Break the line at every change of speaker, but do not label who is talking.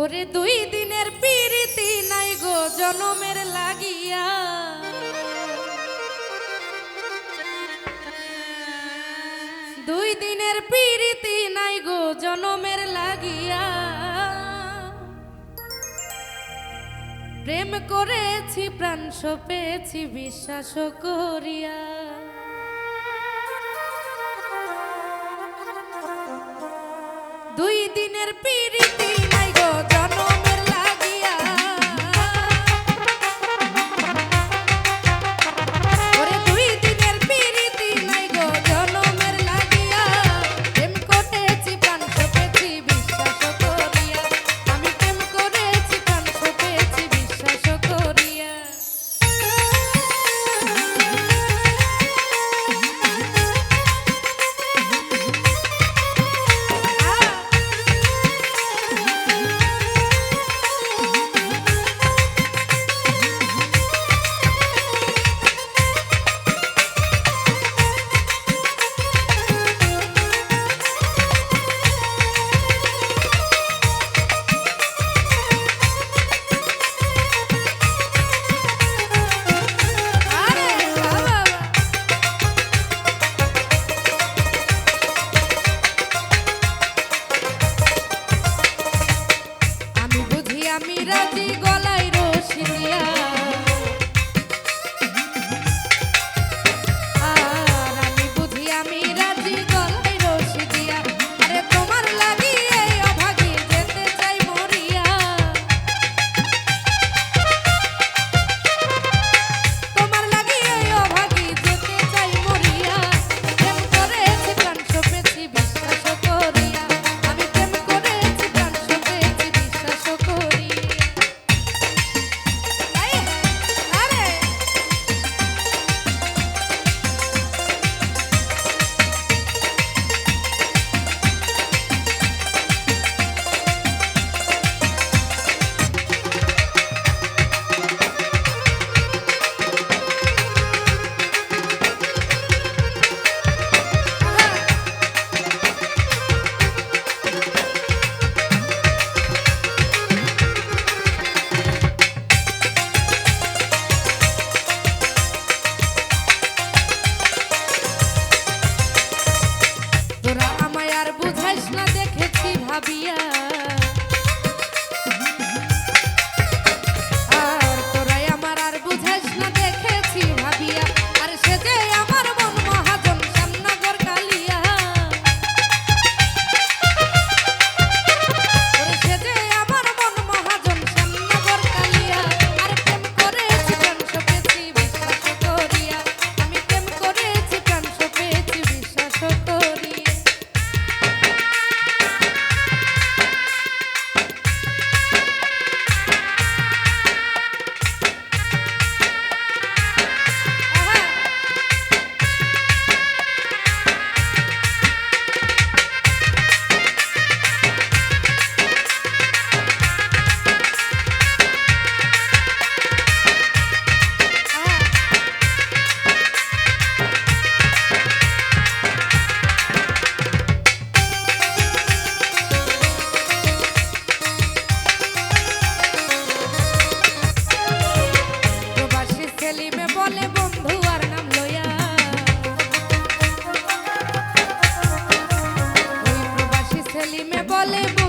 ওরে দুই দিনের প্রীতি নাই গো জনমের লাগিয়া। দুই দিনের প্রীতি নাই গো জনমের লাগিয়া। প্রেম করেছি, প্রাণ সপেছি বিশ্বাস করিয়া। দুই দিনের পিরিতি pra ti. sabía. সেলিমে বলে